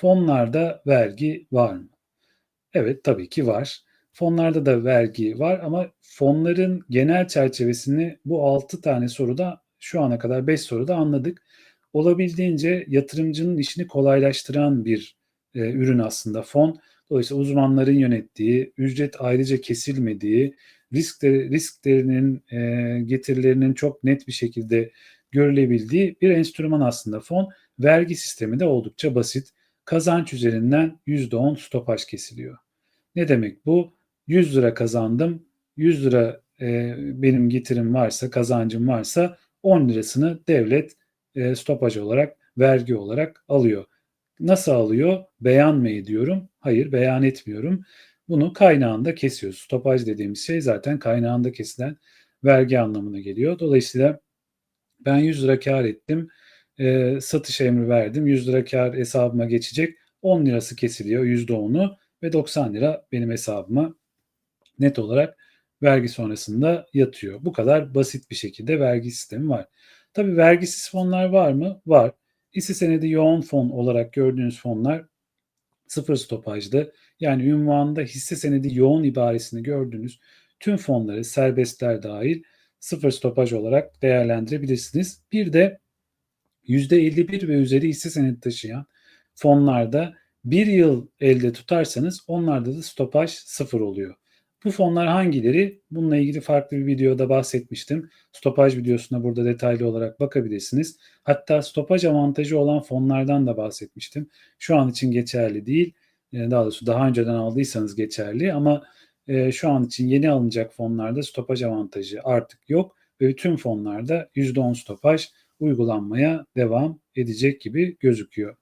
Fonlarda vergi var mı? Evet, tabii ki var. Fonlarda da vergi var ama fonların genel çerçevesini bu 6 tane soruda şu ana kadar 5 soruda anladık. Olabildiğince yatırımcının işini kolaylaştıran bir e, ürün aslında fon. Dolayısıyla uzmanların yönettiği, ücret ayrıca kesilmediği, riskleri, risklerinin e, getirilerinin çok net bir şekilde görülebildiği bir enstrüman aslında fon. Vergi sistemi de oldukça basit. Kazanç üzerinden %10 stopaj kesiliyor. Ne demek bu? 100 lira kazandım. 100 lira e, benim getirim varsa, kazancım varsa 10 lirasını devlet e, stopaj olarak, vergi olarak alıyor. Nasıl alıyor? Beyan mı ediyorum? Hayır, beyan etmiyorum. Bunu kaynağında kesiyoruz. Stopaj dediğimiz şey zaten kaynağında kesilen vergi anlamına geliyor. Dolayısıyla ben 100 lira kar ettim. E, satış emri verdim. 100 lira kar hesabıma geçecek. 10 lirası kesiliyor %10'u ve 90 lira benim hesabıma net olarak vergi sonrasında yatıyor. Bu kadar basit bir şekilde vergi sistemi var. Tabi vergisiz fonlar var mı? Var. Hisse senedi yoğun fon olarak gördüğünüz fonlar sıfır stopajlı. Yani ünvanında hisse senedi yoğun ibaresini gördüğünüz tüm fonları serbestler dahil sıfır stopaj olarak değerlendirebilirsiniz. Bir de %51 ve üzeri hisse senedi taşıyan fonlarda bir yıl elde tutarsanız onlarda da stopaj sıfır oluyor. Bu fonlar hangileri? Bununla ilgili farklı bir videoda bahsetmiştim. Stopaj videosuna burada detaylı olarak bakabilirsiniz. Hatta stopaj avantajı olan fonlardan da bahsetmiştim. Şu an için geçerli değil. Daha doğrusu daha önceden aldıysanız geçerli ama e, şu an için yeni alınacak fonlarda stopaj avantajı artık yok ve bütün fonlarda %10 stopaj uygulanmaya devam edecek gibi gözüküyor.